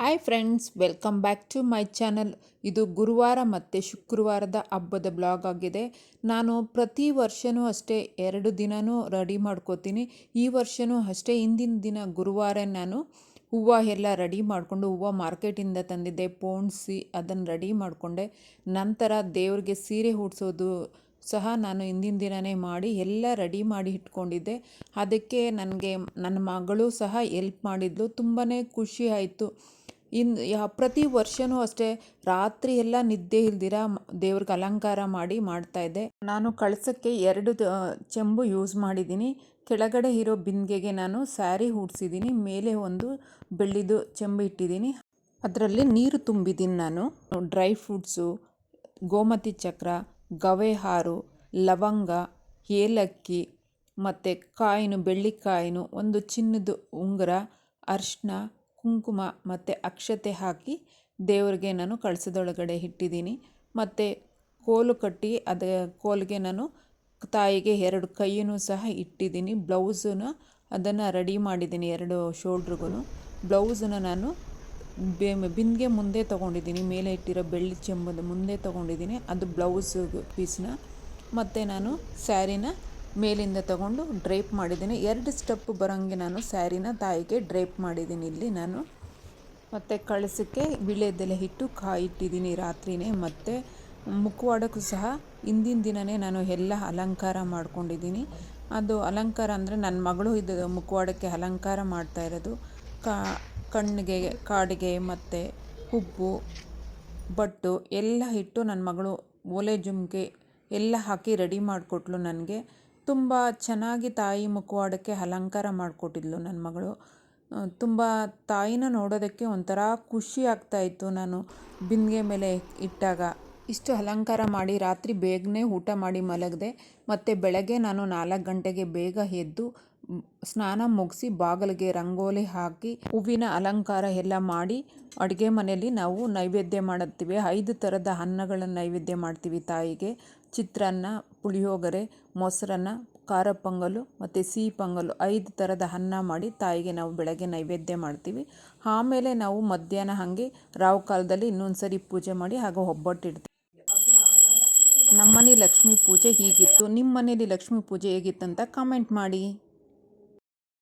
Hi friends welcome back to my channel ಇದು ಗುರುವಾರ ಮತ್ತು ಶುಕ್ರವಾರದ ಹಬ್ಬದ ಬ್ಲಾಗ್ ಆಗಿದೆ. ನಾನು ಪ್ರತಿ ವರ್ಷವೂ ಅಷ್ಟೇ ಎರಡು ದಿನವೂ ರೆಡಿ ಮಾಡ್ಕೋತೀನಿ. ಈ ವರ್ಷವೂ ಅಷ್ಟೇ ಹಿಂದಿನ ದಿನ ಗುರುವಾರ ನಾನು ಹೂವು ಎಲ್ಲ ರೆಡಿ ಮಾಡಿಕೊಂಡು ಹೂವು ಮಾರ್ಕೆಟಿಂದ ತಂದಿದ್ದೆ, ಪೋಣಿಸಿ ಅದನ್ನು ರೆಡಿ ಮಾಡಿಕೊಂಡೆ. ನಂತರ ದೇವ್ರಿಗೆ ಸೀರೆ ಉಡ್ಸೋದು ಸಹ ನಾನು ಹಿಂದಿನ ದಿನವೇ ಮಾಡಿ ಎಲ್ಲ ರೆಡಿ ಮಾಡಿ ಇಟ್ಕೊಂಡಿದ್ದೆ. ಅದಕ್ಕೆ ನನಗೆ ನನ್ನ ಮಗಳು ಸಹ ಎಲ್ಪ್ ಮಾಡಿದ್ಲು. ತುಂಬಾ ಖುಷಿ ಆಯಿತು. ಇನ್ನು ಪ್ರತಿ ವರ್ಷವೂ ಅಷ್ಟೇ ರಾತ್ರಿ ಎಲ್ಲ ನಿದ್ದೆ ಇಲ್ದಿರ ದೇವ್ರಿಗೆ ಅಲಂಕಾರ ಮಾಡಿ ಮಾಡ್ತಾಯಿದ್ದೆ ನಾನು ಕಳಸಕ್ಕೆ ಎರಡು ಚೆಂಬು ಯೂಸ್ ಮಾಡಿದ್ದೀನಿ. ಕೆಳಗಡೆ ಇರೋ ಬಿಂದಿಗೆಗೆ ನಾನು ಸ್ಯಾರಿ ಹೂಡ್ಸಿದ್ದೀನಿ ಮೇಲೆ ಒಂದು ಬೆಳ್ಳಿದು ಚೆಂಬು ಇಟ್ಟಿದ್ದೀನಿ. ಅದರಲ್ಲಿ ನೀರು ತುಂಬಿದ್ದೀನಿ ನಾನು. ಡ್ರೈ ಫ್ರೂಟ್ಸು ಗೋಮತಿ ಚಕ್ರ ಗವೆ ಹಾರು ಲವಂಗ, ಏಲಕ್ಕಿ ಮತ್ತು ಕಾಯಿನು ಬೆಳ್ಳಿ ಕಾಯಿನು ಒಂದು ಚಿನ್ನದ ಉಂಗುರ, ಅರಿಶಿನ, ಕುಂಕುಮ ಮತ್ತು ಅಕ್ಷತೆ ಹಾಕಿ ದೇವರಿಗೆ ನಾನು ಕಳಸದೊಳಗಡೆ ಇಟ್ಟಿದ್ದೀನಿ. ಮತ್ತು ಕೋಲು ಕಟ್ಟಿ ಅದ ಕೋಲಿಗೆ ನಾನು ತಾಯಿಗೆ ಎರಡು ಕೈಯನ್ನು ಸಹ ಇಟ್ಟಿದ್ದೀನಿ. ಬ್ಲೌಸನ್ನು ಅದನ್ನು ರೆಡಿ ಮಾಡಿದ್ದೀನಿ ಎರಡು ಶೋಲ್ಡ್ರಿಗೂ ಬ್ಲೌಸನ್ನು ನಾನು ಬೆ ಬಿಂದಿಗೆ ಮುಂದೆ ತೊಗೊಂಡಿದ್ದೀನಿ. ಮೇಲೆ ಇಟ್ಟಿರೋ ಬೆಳ್ಳಿ ಚೆಂಬದ ಮುಂದೆ ತೊಗೊಂಡಿದ್ದೀನಿ. ಅದು ಬ್ಲೌಸ್ ಪೀಸ್ನ ಮತ್ತು ನಾನು ಸ್ಯಾರಿನ ಮೇಲಿಂದ ತಗೊಂಡು ಡ್ರೇಪ್ ಮಾಡಿದ್ದೀನಿ. ಎರಡು ಸ್ಟೆಪ್ ಬರೋಂಗೆ ನಾನು ಸ್ಯಾರಿನ ತಾಯಿಗೆ ಡ್ರೇಪ್ ಮಾಡಿದ್ದೀನಿ ಇಲ್ಲಿ ನಾನು. ಮತ್ತು ಕಳಸಕ್ಕೆ ಬಿಳೆದೆಲೆ ಹಿಟ್ಟು ಕಾಯಿಟ್ಟಿದ್ದೀನಿ ರಾತ್ರಿನೇ. ಮತ್ತು ಮುಖವಾಡಕ್ಕೂ ಸಹ ಹಿಂದಿನ ದಿನವೇ ನಾನು ಎಲ್ಲ ಅಲಂಕಾರ ಮಾಡ್ಕೊಂಡಿದ್ದೀನಿ. ಅದು ಅಲಂಕಾರ ಅಂದರೆ ನನ್ನ ಮಗಳು ಇದು ಮುಖವಾಡಕ್ಕೆ ಅಲಂಕಾರ ಮಾಡ್ತಾ ಇರೋದು. ಕಾ ಕಣ್ಣಿಗೆ, ಕಾಡಿಗೆ ಮತ್ತು ಹುಬ್ಬು ಬಟ್ಟು ಎಲ್ಲ ಇಟ್ಟು ನನ್ನ ಮಗಳು ಓಲೆ ಜುಮ್ಕೆ ಎಲ್ಲ ಹಾಕಿ ರೆಡಿ ಮಾಡಿಕೊಟ್ಳು ನನಗೆ. ತುಂಬ ಚೆನ್ನಾಗಿ ತಾಯಿ ಮುಖವಾಡಕ್ಕೆ ಅಲಂಕಾರ ಮಾಡಿಕೊಟ್ಟಿದ್ಲು ನನ್ನ ಮಗಳು. ತುಂಬ ತಾಯಿನ ನೋಡೋದಕ್ಕೆ ಒಂಥರ ಖುಷಿ ಆಗ್ತಾಯಿತ್ತು ನಾನು ಬಿಂದಿಗೆ ಮೇಲೆ ಇಟ್ಟಾಗ. ಇಷ್ಟು ಅಲಂಕಾರ ಮಾಡಿ ರಾತ್ರಿ ಬೇಗನೆ ಊಟ ಮಾಡಿ ಮಲಗಿದೆ ಮತ್ತು ಬೆಳಗ್ಗೆ ನಾನು ನಾಲ್ಕು ಗಂಟೆಗೆ ಬೇಗ ಎದ್ದು ಸ್ನಾನ ಮುಗಿಸಿ ಬಾಗಿಲಿಗೆ ರಂಗೋಲಿ ಹಾಕಿ, ಹೂವಿನ ಅಲಂಕಾರ ಎಲ್ಲ ಮಾಡಿ ಅಡುಗೆ ಮನೆಯಲ್ಲಿ ನಾವು ನೈವೇದ್ಯ ಮಾಡುತ್ತೀವಿ. ಐದು ಥರದ ಅನ್ನಗಳನ್ನು ನೈವೇದ್ಯ ಮಾಡ್ತೀವಿ ತಾಯಿಗೆ. ಚಿತ್ರಾನ್ನ, ಪುಳಿಯೋಗರೆ, ಮೊಸರನ್ನ, ಖಾರ ಪೊಂಗಲು ಮತ್ತು ಸಿಹಿ ಪೊಂಗಲು ಐದು ಥರದ ಅನ್ನ ಮಾಡಿ ತಾಯಿಗೆ ನಾವು ಬೆಳಗ್ಗೆ ನೈವೇದ್ಯ ಮಾಡ್ತೀವಿ. ಆಮೇಲೆ ನಾವು ಮಧ್ಯಾಹ್ನ ಹಾಗೆ ರಾವು ಕಾಲದಲ್ಲಿ ಇನ್ನೊಂದು ಸರಿ ಪೂಜೆ ಮಾಡಿ ಹಾಗೂ ಒಬ್ಬಟ್ಟು ಇಡ್ತೀವಿ ನಮ್ಮನೆ ಲಕ್ಷ್ಮೀ ಪೂಜೆ ಹೀಗಿತ್ತು. ನಿಮ್ಮ ಮನೇಲಿ ಲಕ್ಷ್ಮೀ ಪೂಜೆ ಹೇಗಿತ್ತು ಅಂತ ಕಾಮೆಂಟ್ ಮಾಡಿ.